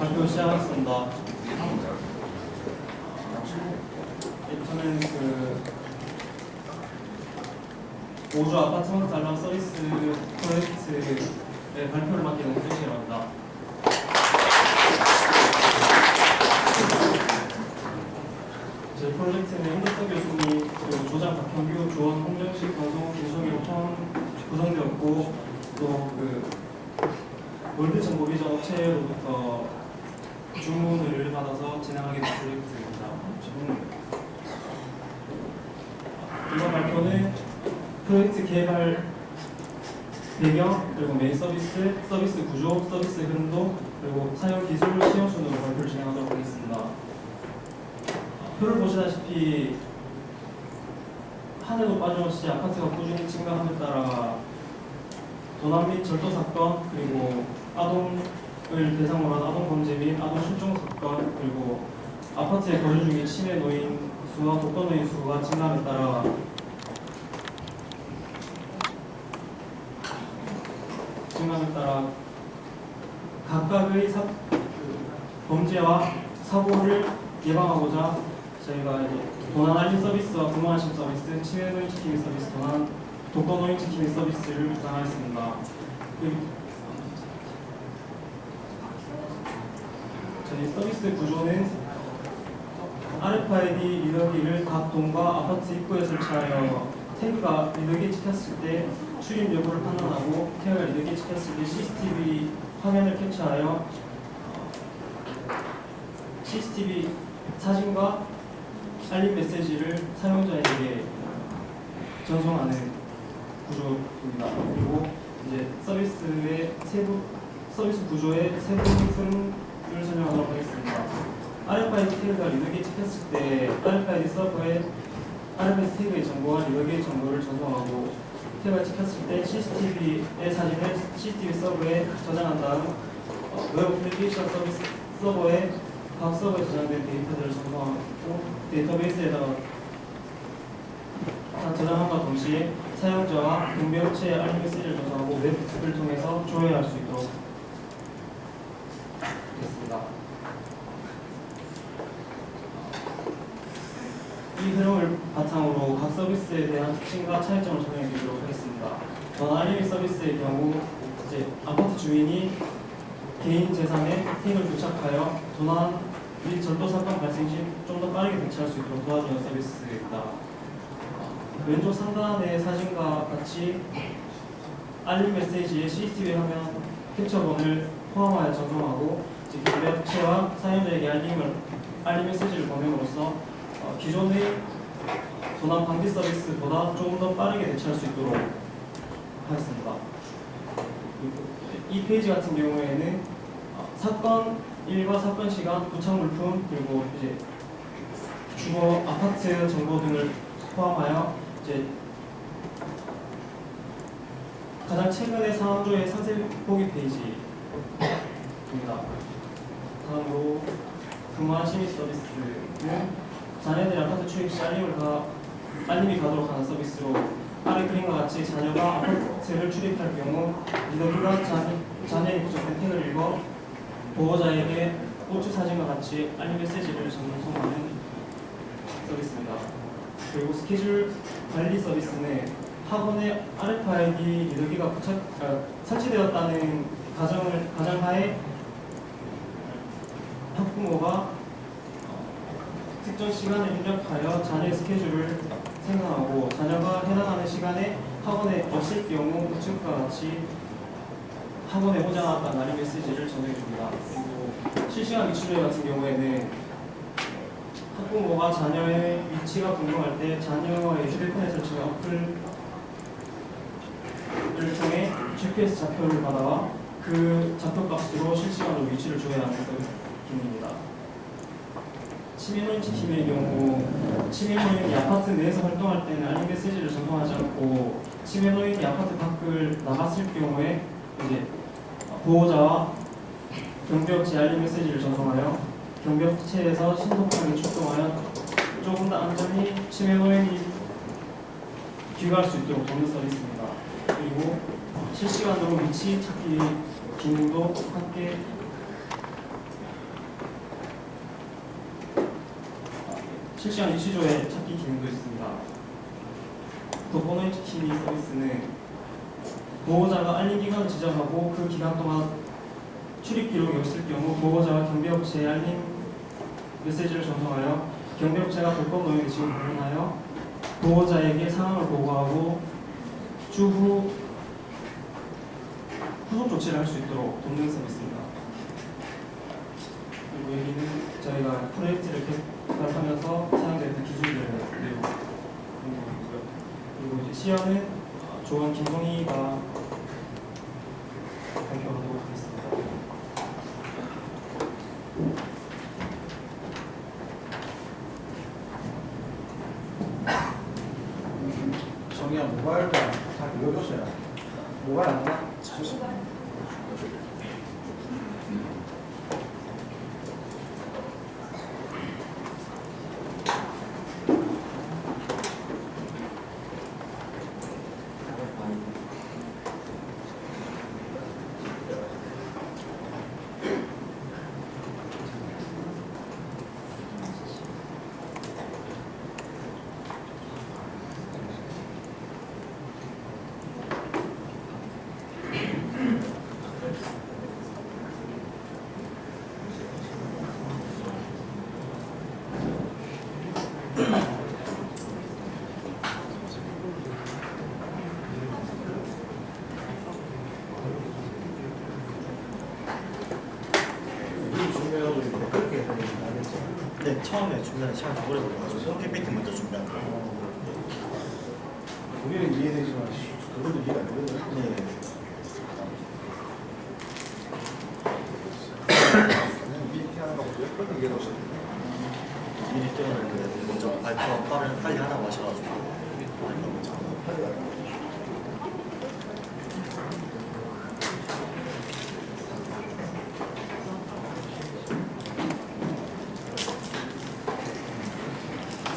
발표 시작하겠습니다. 예, 저는 그 오주 아파트먼트 알람 서비스 프로젝트의 발표를 맡게 된 홍준식이라고 합니다. 제 프로젝트는 henderson 교수님 그리고 조장 박형규, 조원, 홍정식, 권성호, 김성일 총 구성되었고 또 그 월드 정보 비전 업체로부터 주문을 받아서 진행하게 된 프로젝트입니다. 이번 발표는 프로젝트 개발 배경 그리고 메인 서비스, 서비스 구조, 서비스 흐름도 그리고 사용 기술 시험 순으로 발표를 진행하도록 하겠습니다. 표를 보시다시피 한 해도 빠짐없이 아파트가 꾸준히 증가함에 따라 도난 및 절도 사건 그리고 아동 을 대상으로 한 아동 범죄 및 아동 실종 사건 그리고 아파트에 거주 중인 치매 노인 수와 독거 노인 수가 증가함에 따라 증가함에 따라 각각의 사, 그 범죄와 사고를 예방하고자 저희가 이제 도난 알림 서비스와 부모 안심 서비스, 치매 노인 지킴이 서비스, 도난 독거 노인 지킴이 서비스를 구상하였습니다. 그 저희 서비스 구조는 RFID 리더기를 각 동과 아파트 입구에 설치하여 태그가 리더기에 찍혔을 때 출입 여부를 판단하고 태그가 리더기에 찍혔을 때 CCTV 화면을 캡처하여 어, CCTV 사진과 알림 메시지를 사용자에게 전송하는 구조입니다. 그리고 이제 서비스의 세부 서비스 구조의 세부 흐 름을 설명하도록 하겠습니다. RFID 태그가 리더기에 찍혔을 때 RFID 서버에 RFID 태그의 정보와 리더기의 정보를 전송하고 태그가 찍혔을 때 CCTV의 사진을 CCTV 서버에 저장한 다음 어, 웹 애플리케이션 서비스 서버에 각 서버에 저장된 데이터들을 전송하고 데이터베이스에다가 다 저장함과 동시에 사용자와 경비업체의 알림 메시지를 전송하고 웹을 통해서 조회할 수 있도록 됐습니다. 이 흐름을 바탕으로 각 서비스에 대한 특징과 차이점을 설명해 드리도록 하겠습니다. 전화 알림 서비스의 경우 이제 아파트 주인이 개인 재산에 혜택을 부착하여 도난 및 절도 사건 발생 시 좀 더 빠르게 대처할 수 있도록 도와주는 서비스입니다. 왼쪽 상단의 사진과 같이 알림 메시지에 CCTV 화면 캡처본을 포함하여 전송하고 기업체와 사용자에게 알림을 알림 메시지를 보냄으로써 어, 기존의 도난 방지 서비스보다 조금 더 빠르게 대처할 수 있도록 하였습니다. 이 페이지 같은 경우에는 어, 사건 일과 사건 시간, 부착 물품 그리고 이제 주거 아파트 정보 등을 포함하여 이제 가장 최근의 상황조의 상세 보기 페이지입니다. 다음으로 근무한 시민 서비스는 자녀들이 아파트 출입 시 알림을 가, 알림이 가도록 하는 서비스로 아래 그림과 같이 자녀가 아파트를 출입할 경우 리더기가 자녀, 자녀의 부족된 펜을 읽어 보호자에게 호주 사진과 같이 알림 메시지를 전송하는 서비스입니다. 그리고 스케줄 관리 서비스는 학원의 RFID 리더기가 부착, 아, 설치되었다는 가정을 가정하에 학부모가 어, 특정 시간을 입력하여 자녀의 스케줄을 생성하고 자녀가 해당하는 시간에 학원에 없을 경우 우측과 같이 학원에 않았다는 알림 메시지를 전해줍니다. 그리고 실시간 위치조회 같은 경우에는 학부모가 자녀의 위치가 궁금할 때 자녀의 휴대폰에 설치된 어플을 통해 GPS 좌표를 받아와 그 좌표 값으로 실시간으로 위치를 조회하는 기능입니다. 치매노인 지킴의 경우 치매노인이 아파트 내에서 활동할 때는 알림 메시지를 전송하지 않고 치매노인이 아파트 밖을 나갔을 경우에 이제 보호자와 경비업체 알림 메시지를 전송하여 경비업체에서 신속하게 출동하여 조금 더 안전히 치매 노인이 귀가할 수 있도록 돕는 서비스입니다. 그리고 실시간으로 위치 찾기 기능도 함께 실시간 일시조회 찾기 기능도 있습니다. 도포노이트 TV 서비스는 보호자가 알림 기간을 지정하고 그 기간 동안 출입 기록이 없을 경우 보호자가 경비업체에 알림 메시지를 전송하여 경비업체가 불법 노예의 지금 발견하여 보호자에게 상황을 보고하고 추후 후속 조치를 할 수 있도록 돕는 서비스입니다. 그리고 여기는 저희가 프로젝트를 개발하면서 사용되는 기술들을 그대로 공유하고요. 그리고 이제 시연은 어, 조원 김동희가 발표하도록 하겠습니다. 정이야 모바일도 다 읽어줬어요. 모바일 안 나? 이 중요하고 이제 그렇게 하겠지. 네, 처음에 준비하는 시간이 오래 걸려가지고 PPT 먼저 준비한 거예요. 우리는 이해되지만 그것도 이해가 안 되거든. 네. 하는 이해가. 미리 때문에 먼저 발표 빨리, 빨리 하라고 하셔가지고 먼저 하고.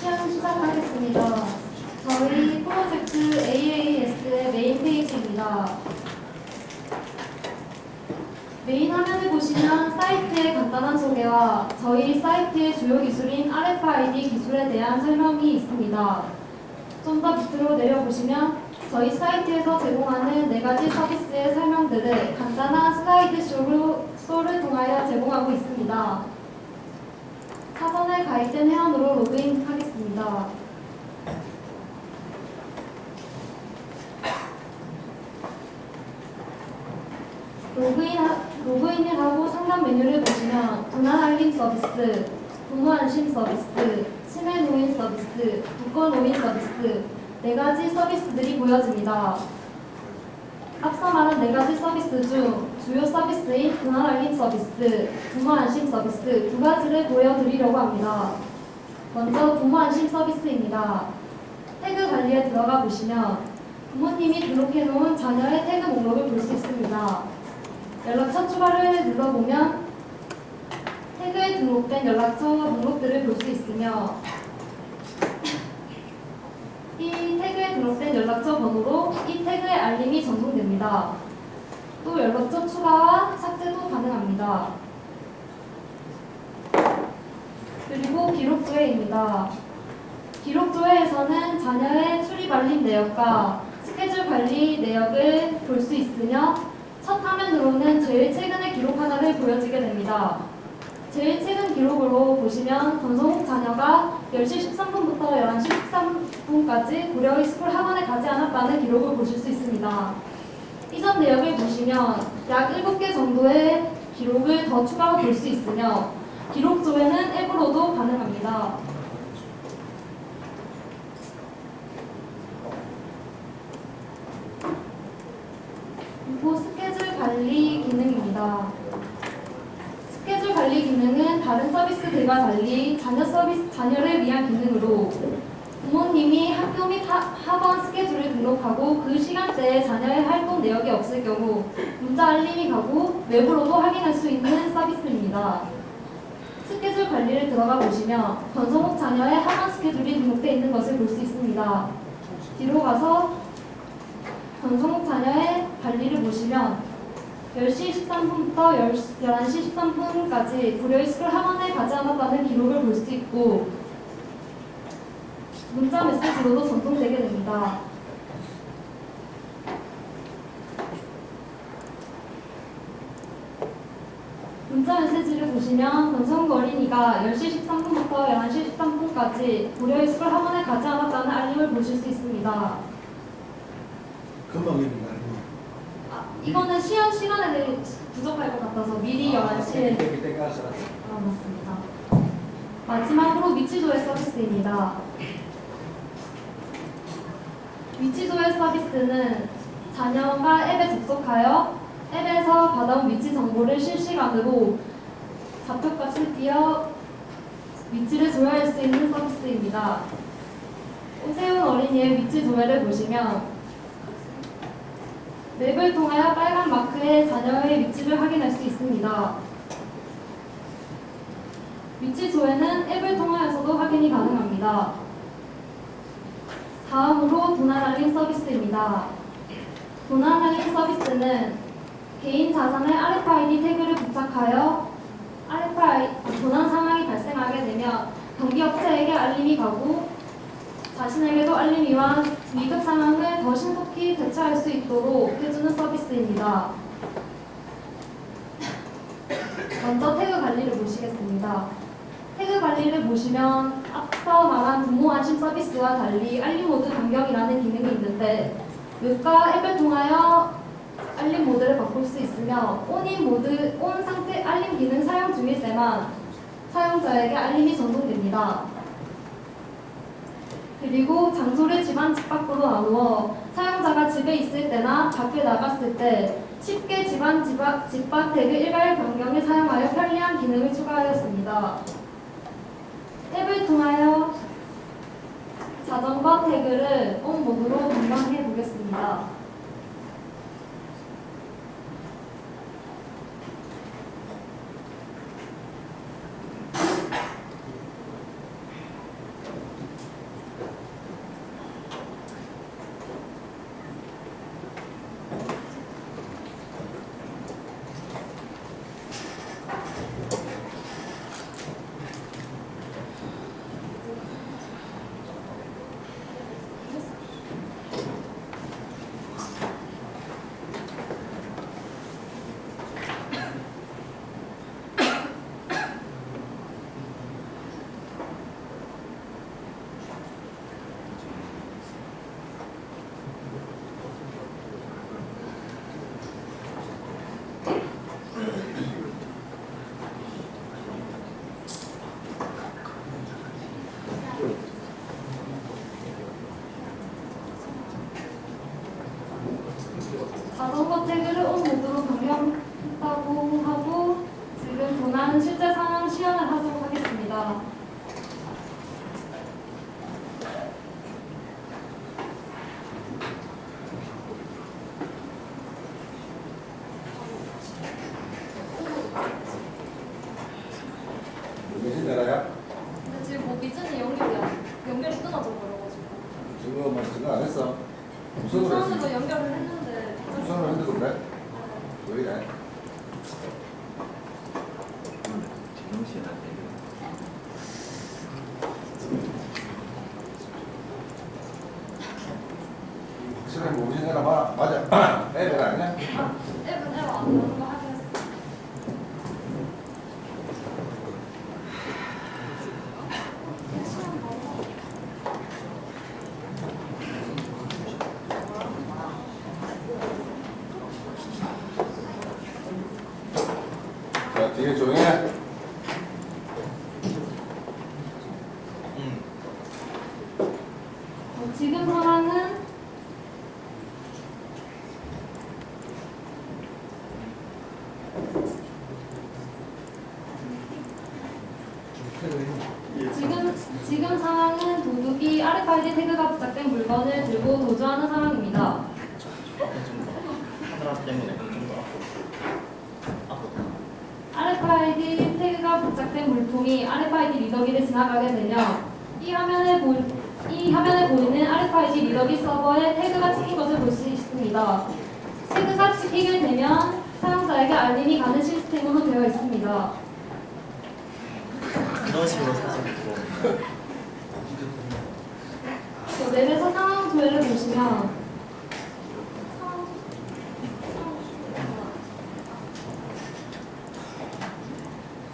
시험 시작하겠습니다. 저희 프로젝트 AAS의 메인 메인 화면을 보시면 사이트의 간단한 소개와 저희 사이트의 주요 기술인 RFID 기술에 대한 설명이 있습니다. 좀 더 밑으로 내려보시면 저희 사이트에서 제공하는 네 가지 서비스의 설명들을 간단한 슬라이드 쇼로, 쇼를 통하여 제공하고 있습니다. 사전에 가입된 회원으로 로그인 하겠습니다. 로그인, 로그인을 하고 상담 메뉴를 보시면 도난 알림 서비스, 부모 안심 서비스, 치매 노인 서비스, 국가 노인 서비스 네 가지 서비스들이 보여집니다. 앞서 말한 네 가지 서비스 중 주요 서비스인 도난 알림 서비스, 부모 안심 서비스 두 가지를 보여드리려고 합니다. 먼저 부모 안심 서비스입니다. 태그 관리에 들어가 보시면 부모님이 등록해 놓은 자녀의 태그 목록을 볼 수 있습니다. 연락처 추가를 눌러보면 태그에 등록된 연락처 목록들을 볼 수 있으며 이 태그에 등록된 연락처 번호로 이 태그의 알림이 전송됩니다. 또 연락처 추가와 삭제도 가능합니다. 그리고 기록조회입니다. 기록조회에서는 자녀의 출입 알림 내역과 스케줄 관리 내역을 볼 수 있으며 첫 화면으로는 제일 최근의 기록 하나를 보여지게 됩니다. 제일 최근 기록으로 보시면 권성욱 자녀가 10시 13분부터 11시 13분까지 고려의 스쿨 학원에 가지 않았다는 기록을 보실 수 있습니다. 이전 내역을 보시면 약 7개 정도의 기록을 더 추가로 볼 수 있으며 기록 조회는 앱으로도 가능합니다. 그리고 스케줄 관리 기능입니다. 스케줄 관리 기능은 다른 서비스들과 달리 자녀 서비스 자녀를 위한 기능으로 부모님이 학교 및 하- 학원 스케줄을 등록하고 그 시간대에 자녀의 활동 내역이 없을 경우 문자 알림이 가고 외부로도 확인할 수 있는 서비스입니다. 스케줄 관리를 들어가 보시면 권성욱 자녀의 학원 스케줄이 등록되어 있는 것을 볼 수 있습니다. 뒤로 가서 권성욱 자녀의 관리를 보시면 10시 13분부터 11시 13분까지 고려의 스쿨 학원에 가지 않았다는 기록을 볼 수 있고 문자 메시지로도 전송되게 됩니다. 문자 메시지를 보시면 권성구 어린이가 10시 13분부터 11시 13분까지 고려의식을 학원에 가지 않았다는 알림을 보실 수 있습니다. 금방 입니다. 아, 이거는 시연 시간에 부족할 것 같아서 미리 11시에 그때 가서 아, 맞습니다. 마지막으로 위치조회 서비스입니다. 위치조회 서비스는 자녀가 앱에 접속하여 앱에서 받아온 위치 정보를 실시간으로 좌표값을 띄어 위치를 조회할 수 있는 서비스입니다. 오세훈 어린이의 위치 조회를 보시면 맵을 통하여 빨간 마크에 자녀의 위치를 확인할 수 있습니다. 위치 조회는 앱을 통하여서도 확인이 가능합니다. 다음으로 도난 알림 서비스입니다. 도난 알림 서비스는 개인 자산의 RFID 태그를 부착하여 RFID 도난 상황이 발생하게 되면 경비업체에게 알림이 가고 자신에게도 알림이와 위급 상황을 더 신속히 대처할 수 있도록 해주는 서비스입니다. 먼저 태그 관리를 보시겠습니다. 태그 관리를 보시면 앞서 말한 부모 안심 서비스와 달리 알림 모드 변경이라는 기능이 있는데 웹과 앱을 통하여 알림 모드를 바꿀 수 있으며 온인 모드, 온 상태 알림 기능 사용 중일 때만 사용자에게 알림이 전송됩니다. 그리고 장소를 집안 집 밖으로 나누어 사용자가 집에 있을 때나 밖에 나갔을 때 쉽게 집안 집 밖, 집밖 태그 일괄 변경을 사용하여 편리한 기능을 추가하였습니다. 앱을 통하여 자전거 태그를 온 모드로 변경해 보겠습니다. 자전거 태그를 온 모드로 변경했다고 하고 지금 도난 실제 상황 시연을 하도록 하겠습니다. 무슨 나라야? 근데 지금 뭐 미진이 연결이 안- 연결이 끊어져 버려가지고 지금 뭐 지금 안 했어? 무슨으로 우선으로 했어? 연결을 했는데 무슨으로 했는데 그래? 왜 이래? 확실히 무슨 나라 마- 맞아? 애들 아니야? 아, 앱은 앱 안 나오는 거 하겠습니다. 시간 봐서. 자 뒤에 조용히 해. 음. 어, 지금 상황은 지금 지금 상황은 도둑이 RFID 태그가 부착된 물건을 들고 도주하는 상황입니다. 카메라 때문에 좀더 앞으로 앞으로 RFID 태그가 부착된 물품이 RFID 리더기를 지나가게 되면 이 화면에 보, 이 화면에 보이는 RFID 리더기 서버에 태그가 찍힌 것을 볼 수 있습니다. 태그가 찍히게 되면 사용자에게 알림이 가는 시스템으로 되어 있습니다. 이런 식으로 사진 들어오는 웹에서 상황 조회를 보시면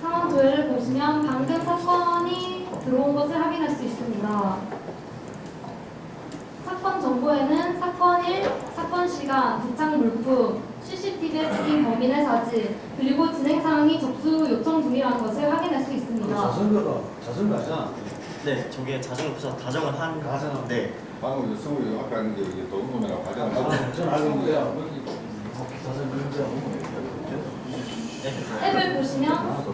상황 조회를 보시면 방금 사건이 들어온 것을 확인할 수 있습니다. 사건 정보에는 사건 1, 사건 시간, 도착 물품, CCTV에 찍힌 범인의 사진, 그리고 진행 사항이 접수 요청 중이라는 것을 확인할 수 있습니다. 자전거가 자전거 아니야? 네, 저게 자전거 부서 가정을 한. 가정. 네. 방금 이제 승우이 앞에 하는 게 이게 도둑놈이라고 거. 아, 전 알고 있는데 자전거 문제가 네. 앱을 보시면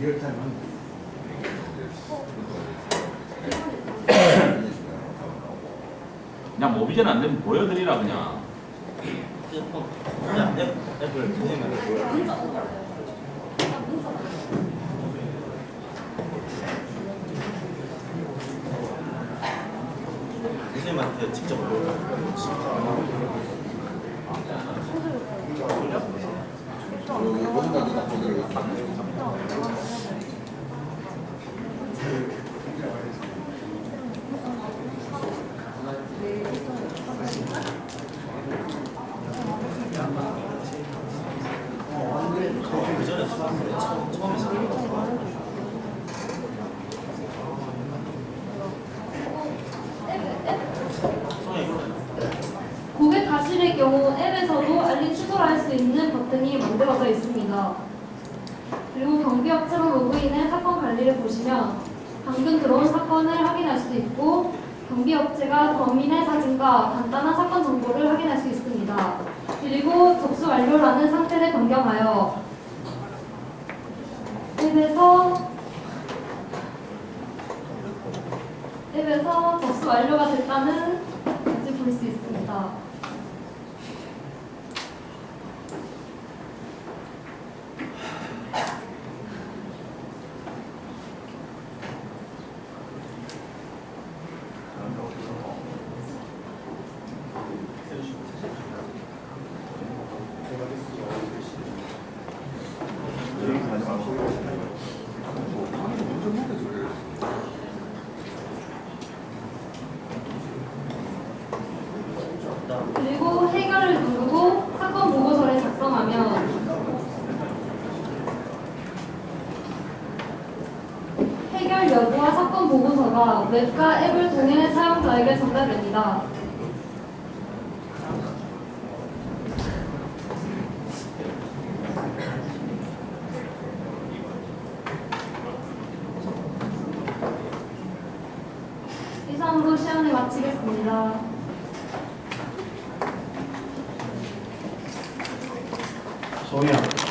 리얼타임 그냥 모비전 안 되면 보여드리라 그냥. 보내면 보여. 선생님한테 직접 물어봐요. 여기 보신다도 딱 저대로 있어. 그 전에 처음 처음에서 선생님 고객 가실의 경우 앱에서도 알림 취소를 할 수 있는 버튼이 만들어져 있습니다. 그리고 경비업체로 로그인해 사건 관리를 보시면 방금 들어온 사건을 확인할 수 있고 경비업체가 범인의 사진과 간단한 사건 정보를 확인할 수 있습니다. 그리고 접수 완료라는 상태를 변경하여 앱에서 앱에서 접수 완료가 됐다는 것을 볼수 있습니다. 그리고 해결을 누르고 사건 보고서를 작성하면 해결 여부와 사건 보고서가 웹과 앱을 통해 사용자에게 전달됩니다.